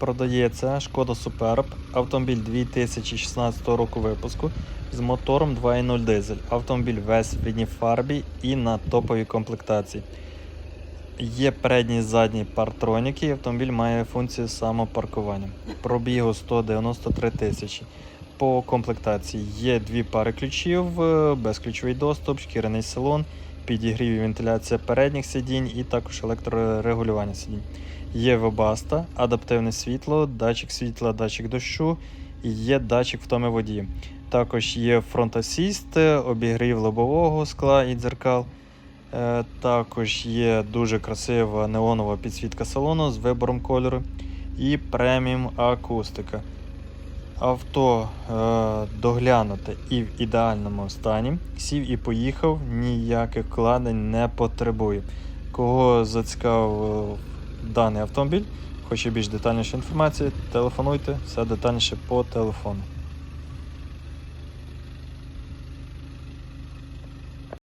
продається Шкода Superb, автомобіль 2016 року випуску з мотором 2.0 дизель. Автомобіль весь в рідній фарбі і на топовій комплектації. Є передні і задні партроніки, і автомобіль має функцію самопаркування. Пробігу 193 тисячі. По комплектації є дві пари ключів, е, безключовий доступ, шкіряний салон, підігрів і вентиляція передніх сидінь і також електрорегулювання сидінь. Є вебаста, адаптивне світло, датчик світла, датчик дощу і є датчик втоми водії. Також є фронт-асіст, обігрів лобового скла і дзеркал. Е, Також є дуже красива неонова підсвітка салону з вибором кольору і преміум акустика. Авто е, доглянуте і в ідеальному стані. Сів і поїхав, ніяких вкладень не потребує. Кого зацікавив даний автомобіль, хоче більш детальніше інформації, телефонуйте, все детальніше по телефону.